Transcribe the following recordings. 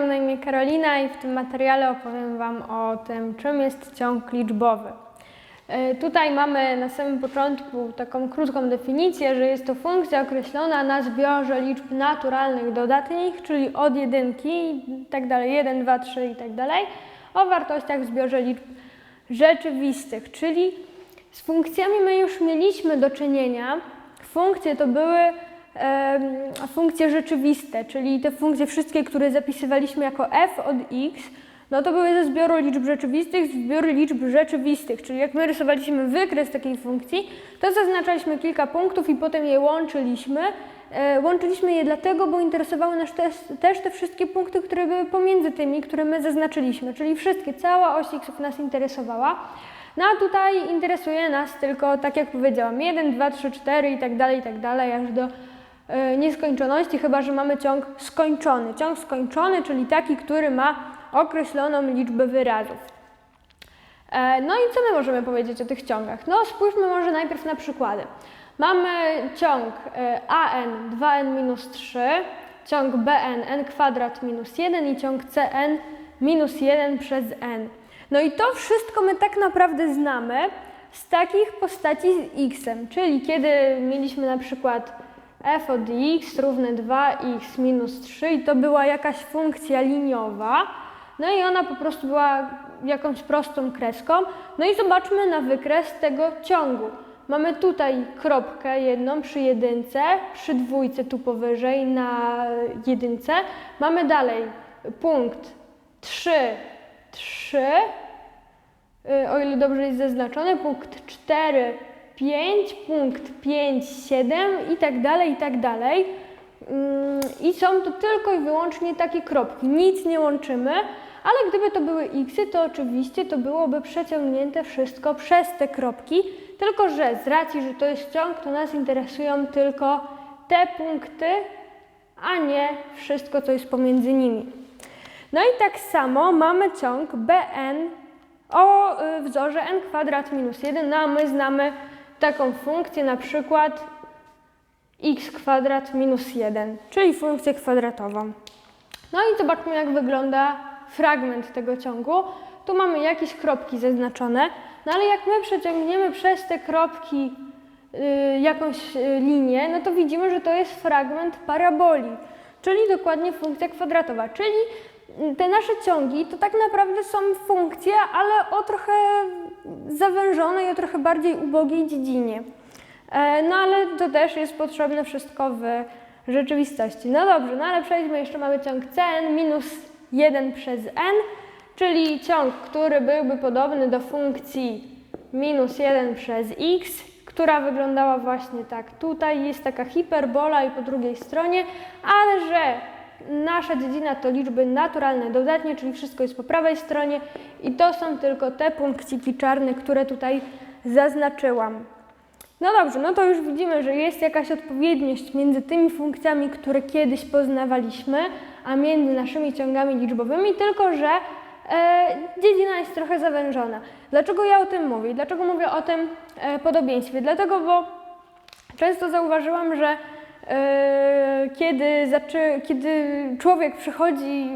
mam na imię Karolina i w tym materiale opowiem Wam o tym, czym jest ciąg liczbowy. E, Tutaj mamy na samym początku taką krótką definicję, że jest to funkcja określona na zbiorze liczb naturalnych dodatnich, czyli od jedynki tak dalej, 1, 2, 3 i tak dalej, o wartościach w zbiorze liczb rzeczywistych, czyli z funkcjami my już mieliśmy do czynienia. Funkcje to były funkcje rzeczywiste, czyli te funkcje wszystkie, które zapisywaliśmy jako f od x, no to były ze zbioru liczb rzeczywistych, zbiór liczb rzeczywistych, czyli jak my rysowaliśmy wykres takiej funkcji, to zaznaczaliśmy kilka punktów i potem je łączyliśmy. E, łączyliśmy je dlatego, bo interesowały nas też, też te wszystkie punkty, które były pomiędzy tymi, które my zaznaczyliśmy, czyli wszystkie, cała oś x nas interesowała. No a tutaj interesuje nas tylko, tak jak powiedziałam, 1, 2, 3, 4 i tak dalej, i tak dalej, aż do nieskończoności, chyba że mamy ciąg skończony. Ciąg skończony, czyli taki, który ma określoną liczbę wyrazów. E, No i co my możemy powiedzieć o tych ciągach? No spójrzmy może najpierw na przykłady. Mamy ciąg e, an 2n minus 3, ciąg bn n kwadrat minus 1 i ciąg cn minus 1 przez n. No i to wszystko my tak naprawdę znamy z takich postaci z x, czyli kiedy mieliśmy na przykład f od x równe 2x minus 3 i to była jakaś funkcja liniowa, no i ona po prostu była jakąś prostą kreską. No i zobaczmy na wykres tego ciągu. Mamy tutaj kropkę jedną przy jedynce, przy dwójce tu powyżej na jedynce. Mamy dalej punkt 3, 3, y, o ile dobrze jest zaznaczone, punkt 4, 5, punkt 5, 7 i tak dalej, i tak dalej. Mm, I są to tylko i wyłącznie takie kropki, nic nie łączymy, ale gdyby to były x, to oczywiście to byłoby przeciągnięte wszystko przez te kropki, tylko że z racji, że to jest ciąg, to nas interesują tylko te punkty, a nie wszystko, co jest pomiędzy nimi. No i tak samo mamy ciąg bn o y, wzorze n kwadrat minus 1, no a my znamy taką funkcję na przykład x kwadrat minus 1, czyli funkcję kwadratową. No i zobaczmy, jak wygląda fragment tego ciągu. Tu mamy jakieś kropki zaznaczone, no ale jak my przeciągniemy przez te kropki y, jakąś y, linię, no to widzimy, że to jest fragment paraboli, czyli dokładnie funkcja kwadratowa. Czyli te nasze ciągi to tak naprawdę są funkcje, ale o trochę zawężonej, o trochę bardziej ubogiej dziedzinie. E, No ale to też jest potrzebne wszystko w rzeczywistości. No dobrze, no ale przejdźmy, jeszcze mamy ciąg cn minus 1 przez n, czyli ciąg, który byłby podobny do funkcji minus 1 przez x, która wyglądała właśnie tak. Tutaj jest taka hiperbola i po drugiej stronie, ale że nasza dziedzina to liczby naturalne dodatnie, czyli wszystko jest po prawej stronie i to są tylko te punkciki czarne, które tutaj zaznaczyłam. No dobrze, no to już widzimy, że jest jakaś odpowiedniość między tymi funkcjami, które kiedyś poznawaliśmy, a między naszymi ciągami liczbowymi, tylko że e, dziedzina jest trochę zawężona. Dlaczego ja o tym mówię? Dlaczego mówię o tym e, podobieństwie? Dlatego, bo często zauważyłam, że kiedy, zaczy, kiedy człowiek przychodzi,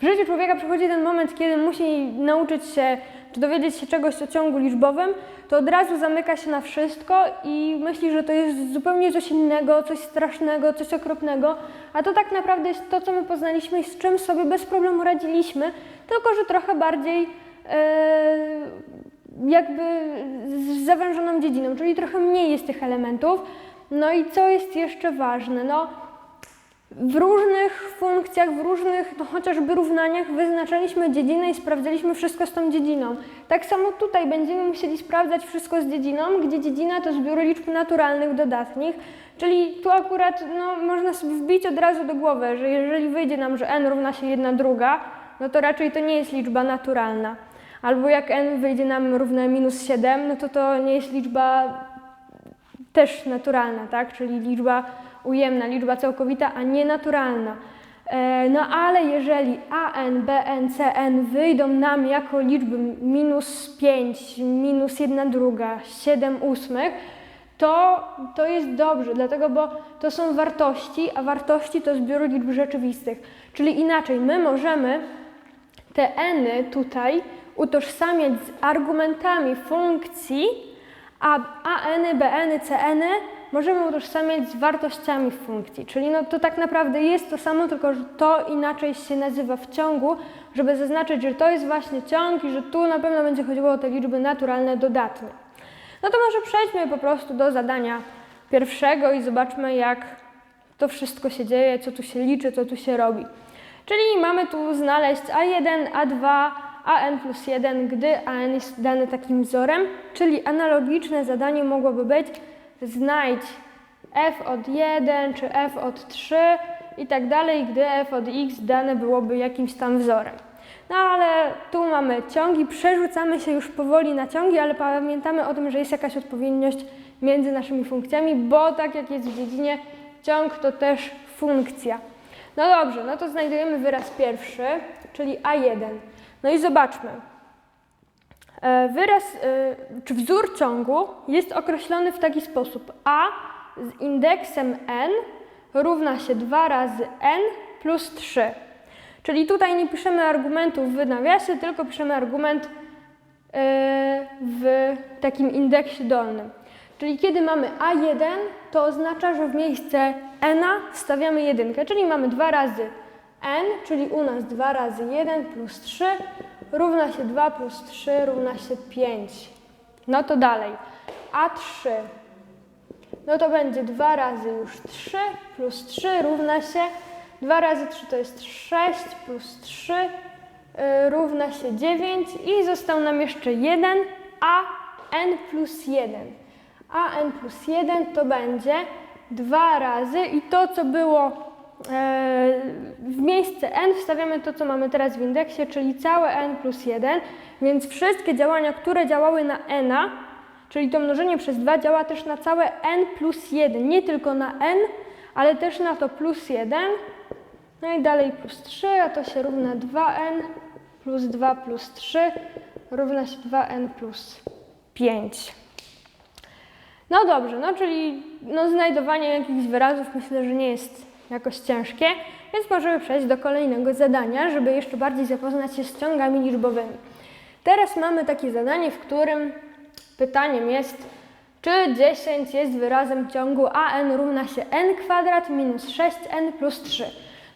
w życiu człowieka przychodzi ten moment, kiedy musi nauczyć się, czy dowiedzieć się czegoś o ciągu liczbowym, to od razu zamyka się na wszystko i myśli, że to jest zupełnie coś innego, coś strasznego, coś okropnego, a to tak naprawdę jest to, co my poznaliśmy i z czym sobie bez problemu radziliśmy, tylko że trochę bardziej e, jakby z zawężoną dziedziną, czyli trochę mniej jest tych elementów. No i co jest jeszcze ważne? No, w różnych funkcjach, w różnych no chociażby równaniach wyznaczaliśmy dziedzinę i sprawdzaliśmy wszystko z tą dziedziną. Tak samo tutaj będziemy musieli sprawdzać wszystko z dziedziną, gdzie dziedzina to zbiór liczb naturalnych dodatnich, czyli tu akurat no, można sobie wbić od razu do głowy, że jeżeli wyjdzie nam, że n równa się 1 druga, no to raczej to nie jest liczba naturalna. Albo jak n wyjdzie nam równe minus 7, no to to nie jest liczba też naturalna, tak? Czyli liczba ujemna, liczba całkowita, a nie naturalna. E, No ale jeżeli an, bn, cn wyjdą nam jako liczby minus 5, minus 1 druga, 7 ósmych, to, to jest dobrze, dlatego, bo to są wartości, a wartości to zbiór liczb rzeczywistych. Czyli inaczej, my możemy te n tutaj utożsamiać z argumentami funkcji, a an, bn, cn możemy utożsamiać z wartościami funkcji. Czyli no to tak naprawdę jest to samo, tylko że to inaczej się nazywa w ciągu, żeby zaznaczyć, że to jest właśnie ciąg i że tu na pewno będzie chodziło o te liczby naturalne dodatnie. No to może przejdźmy po prostu do zadania pierwszego i zobaczmy, jak to wszystko się dzieje, co tu się liczy, co tu się robi. Czyli mamy tu znaleźć A1, A2, AN plus 1, gdy AN jest dany takim wzorem, czyli analogiczne zadanie mogłoby być znajdź f od 1 czy f od 3 i tak dalej, gdy f od x dane byłoby jakimś tam wzorem. No ale tu mamy ciągi, przerzucamy się już powoli na ciągi, ale pamiętamy o tym, że jest jakaś odpowiedniość między naszymi funkcjami, bo tak jak jest w dziedzinie, ciąg to też funkcja. No dobrze, no to znajdujemy wyraz pierwszy, czyli A1. No i zobaczmy. E, Wyraz, e, czy wzór ciągu jest określony w taki sposób. A z indeksem n równa się 2 razy n plus 3. Czyli tutaj nie piszemy argumentu w nawiasie, tylko piszemy argument e, w takim indeksie dolnym. Czyli kiedy mamy A1, to oznacza, że w miejsce n wstawiamy jedynkę, czyli mamy 2 razy n, czyli u nas 2 razy 1 plus 3 równa się 2 plus 3 równa się 5. No to dalej. A3. No to będzie 2 razy już 3 plus 3 równa się 2 razy 3 to jest 6 plus 3 y, równa się 9 i został nam jeszcze 1 a n plus 1. A n plus 1 to będzie 2 razy i to co było w miejsce n wstawiamy to, co mamy teraz w indeksie, czyli całe n plus 1, więc wszystkie działania, które działały na n, czyli to mnożenie przez 2 działa też na całe n plus 1, nie tylko na n, ale też na to plus 1, no i dalej plus 3, a to się równa 2n plus 2 plus 3 równa się 2n plus 5. No dobrze, no czyli no znajdowanie jakichś wyrazów myślę, że nie jest jakoś ciężkie, więc możemy przejść do kolejnego zadania, żeby jeszcze bardziej zapoznać się z ciągami liczbowymi. Teraz mamy takie zadanie, w którym pytaniem jest, czy 10 jest wyrazem ciągu an równa się n kwadrat minus 6n plus 3.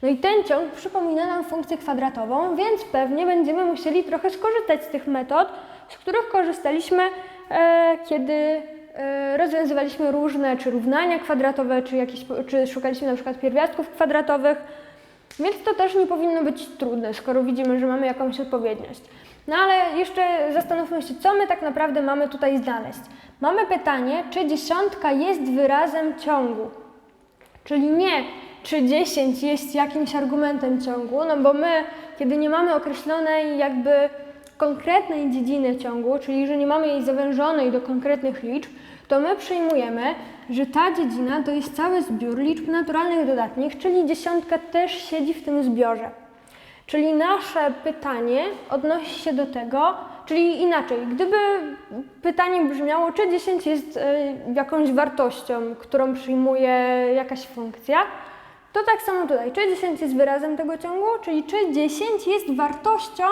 No i ten ciąg przypomina nam funkcję kwadratową, więc pewnie będziemy musieli trochę skorzystać z tych metod, z których korzystaliśmy, e, kiedy rozwiązywaliśmy różne czy równania kwadratowe, czy, jakieś, czy szukaliśmy na przykład pierwiastków kwadratowych, więc to też nie powinno być trudne, skoro widzimy, że mamy jakąś odpowiedniość. No ale jeszcze zastanówmy się, co my tak naprawdę mamy tutaj znaleźć. Mamy pytanie, czy dziesiątka jest wyrazem ciągu. Czyli nie, czy 10 jest jakimś argumentem ciągu, no bo my, kiedy nie mamy określonej jakby konkretnej dziedziny ciągu, czyli że nie mamy jej zawężonej do konkretnych liczb, to my przyjmujemy, że ta dziedzina to jest cały zbiór liczb naturalnych dodatnich, czyli dziesiątka też siedzi w tym zbiorze. Czyli nasze pytanie odnosi się do tego, czyli inaczej, gdyby pytanie brzmiało, czy 10 jest y, jakąś wartością, którą przyjmuje jakaś funkcja, to tak samo tutaj, czy 10 jest wyrazem tego ciągu, czyli czy 10 jest wartością,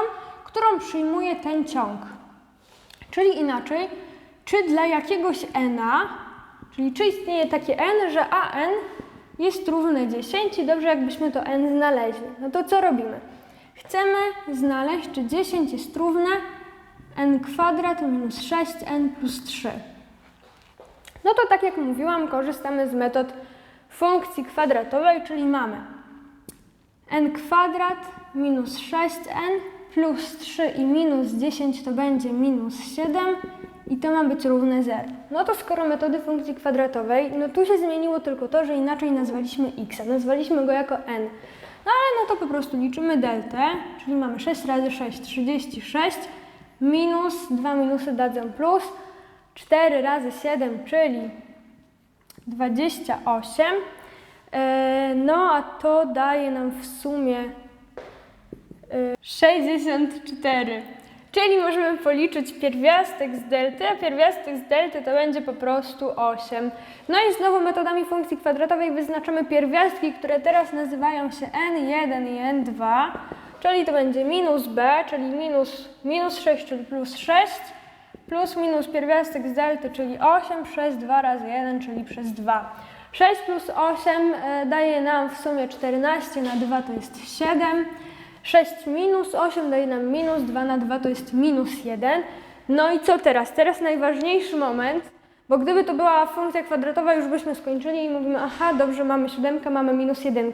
którą przyjmuje ten ciąg. Czyli inaczej, czy dla jakiegoś n, czyli czy istnieje takie n, że an jest równe 10 i dobrze jakbyśmy to n znaleźli. No to co robimy? Chcemy znaleźć, czy 10 jest równe n kwadrat minus 6n plus 3. No to tak jak mówiłam, korzystamy z metod funkcji kwadratowej, czyli mamy n kwadrat minus 6n plus 3 i minus 10 to będzie minus 7 i to ma być równe 0. No to skoro metody funkcji kwadratowej, no tu się zmieniło tylko to, że inaczej nazwaliśmy x, nazwaliśmy go jako n. No ale no to po prostu liczymy deltę, czyli mamy 6 razy 6, 36, minus 2 minusy dadzą plus, 4 razy 7, czyli 28, e, no a to daje nam w sumie 64. Czyli możemy policzyć pierwiastek z delty, a pierwiastek z delty to będzie po prostu 8. No i znowu metodami funkcji kwadratowej wyznaczamy pierwiastki, które teraz nazywają się n1 i n2, czyli to będzie minus b, czyli minus, minus 6, czyli plus 6, plus minus pierwiastek z delty, czyli 8 przez 2 razy 1, czyli przez 2. 6 plus 8 e, daje nam w sumie 14 na 2 to jest 7. 6 minus 8 daje nam minus 2 na 2 to jest minus 1. No i co teraz? Teraz najważniejszy moment, bo gdyby to była funkcja kwadratowa, już byśmy skończyli i mówimy, aha, dobrze, mamy 7, mamy minus 1.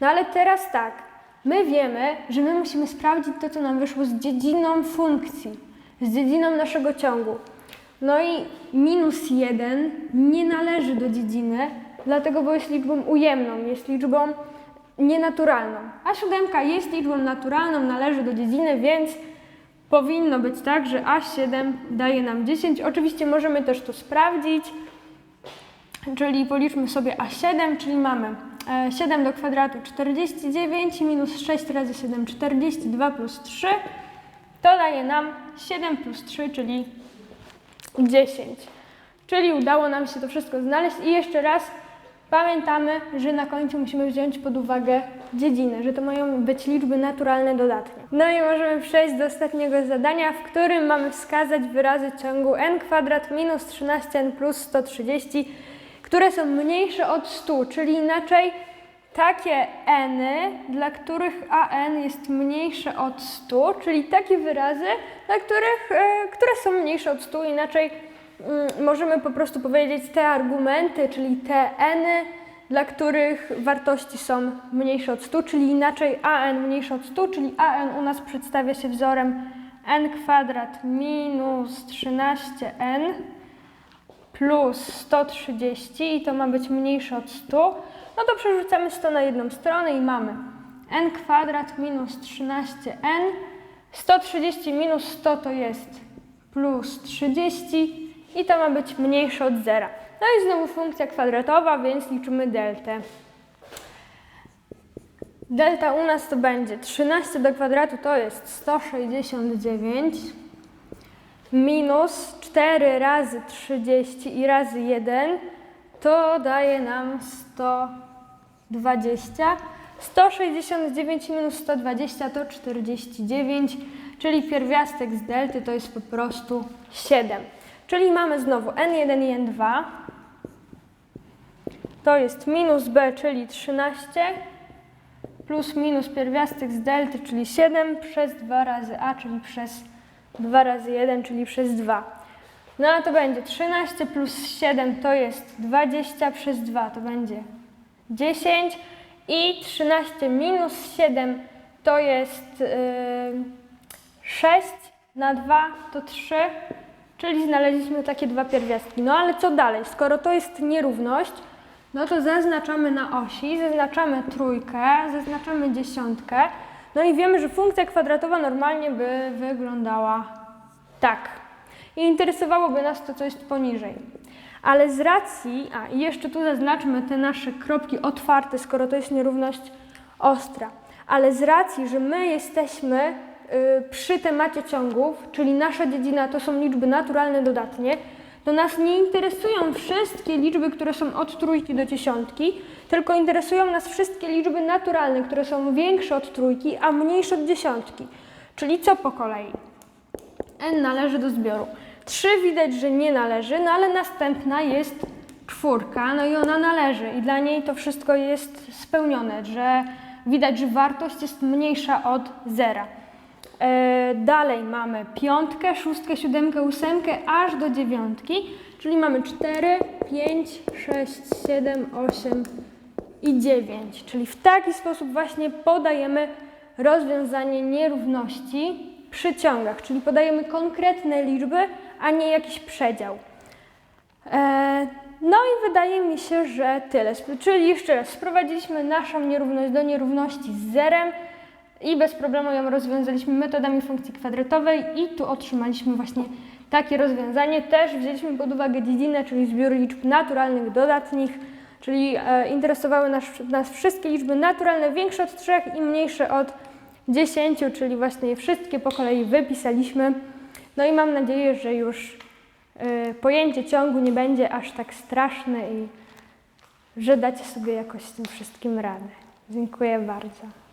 No ale teraz tak, my wiemy, że my musimy sprawdzić to, co nam wyszło z dziedziną funkcji, z dziedziną naszego ciągu. No i minus 1 nie należy do dziedziny, dlatego bo jest liczbą ujemną, jest liczbą nienaturalną. A siódemka jest liczbą naturalną, należy do dziedziny, więc powinno być tak, że A7 daje nam 10. Oczywiście możemy też to sprawdzić, czyli policzmy sobie A7, czyli mamy e, 7 do kwadratu 49 minus 6 razy 7 42 plus 3 to daje nam 7 plus 3, czyli 10. Czyli udało nam się to wszystko znaleźć i jeszcze raz pamiętamy, że na końcu musimy wziąć pod uwagę dziedzinę, że to mają być liczby naturalne dodatnie. No i możemy przejść do ostatniego zadania, w którym mamy wskazać wyrazy ciągu n kwadrat minus 13n plus 130, które są mniejsze od 100, czyli inaczej takie n, dla których an jest mniejsze od 100, czyli takie wyrazy, dla których, e, które są mniejsze od 100, inaczej możemy po prostu powiedzieć te argumenty, czyli te n, dla których wartości są mniejsze od 100, czyli inaczej an mniejsze od 100, czyli an u nas przedstawia się wzorem n kwadrat minus 13n plus 130 i to ma być mniejsze od 100, no to przerzucamy 100 na jedną stronę i mamy n kwadrat minus 13n, 130 minus 100 to jest plus 30 i to ma być mniejsze od zera. No i znowu funkcja kwadratowa, więc liczymy deltę. Delta u nas to będzie 13 do kwadratu to jest 169 minus 4 razy 30 i razy 1 to daje nam 120. 169 minus 120 to 49, czyli pierwiastek z delty to jest po prostu 7. Czyli mamy znowu n1 i n2. To jest minus b, czyli 13, plus minus pierwiastek z delty, czyli 7, przez 2 razy a, czyli przez 2 razy 1, czyli przez 2. No a to będzie 13 plus 7 to jest 20 przez 2 to będzie 10 i 13 minus 7 to jest yy, 6 na 2 to 3, czyli znaleźliśmy takie dwa pierwiastki. No ale co dalej? Skoro to jest nierówność, no to zaznaczamy na osi, zaznaczamy trójkę, zaznaczamy dziesiątkę. No i wiemy, że funkcja kwadratowa normalnie by wyglądała tak. I interesowałoby nas to, co jest poniżej. Ale z racji, a i jeszcze tu zaznaczmy te nasze kropki otwarte, skoro to jest nierówność ostra. Ale z racji, że my jesteśmy przy temacie ciągów, czyli nasza dziedzina to są liczby naturalne dodatnie, to nas nie interesują wszystkie liczby, które są od trójki do dziesiątki, tylko interesują nas wszystkie liczby naturalne, które są większe od trójki, a mniejsze od dziesiątki. Czyli co po kolei? n należy do zbioru. 3 widać, że nie należy, no ale następna jest czwórka, no i ona należy i dla niej to wszystko jest spełnione, że widać, że wartość jest mniejsza od zera. E, dalej mamy piątkę, szóstkę, siódemkę, ósemkę, aż do dziewiątki, czyli mamy 4, 5, 6, 7, 8 i 9. Czyli w taki sposób właśnie podajemy rozwiązanie nierówności przy ciągach, czyli podajemy konkretne liczby, a nie jakiś przedział. E, no i wydaje mi się, że tyle. Czyli jeszcze raz, sprowadziliśmy naszą nierówność do nierówności z zerem i bez problemu ją rozwiązaliśmy metodami funkcji kwadratowej i tu otrzymaliśmy właśnie takie rozwiązanie. Też wzięliśmy pod uwagę dziedzinę, czyli zbiór liczb naturalnych dodatnich, czyli e, interesowały nas, nas wszystkie liczby naturalne większe od 3 i mniejsze od 10, czyli właśnie je wszystkie po kolei wypisaliśmy. No i mam nadzieję, że już y, pojęcie ciągu nie będzie aż tak straszne i że dacie sobie jakoś z tym wszystkim radę. Dziękuję bardzo.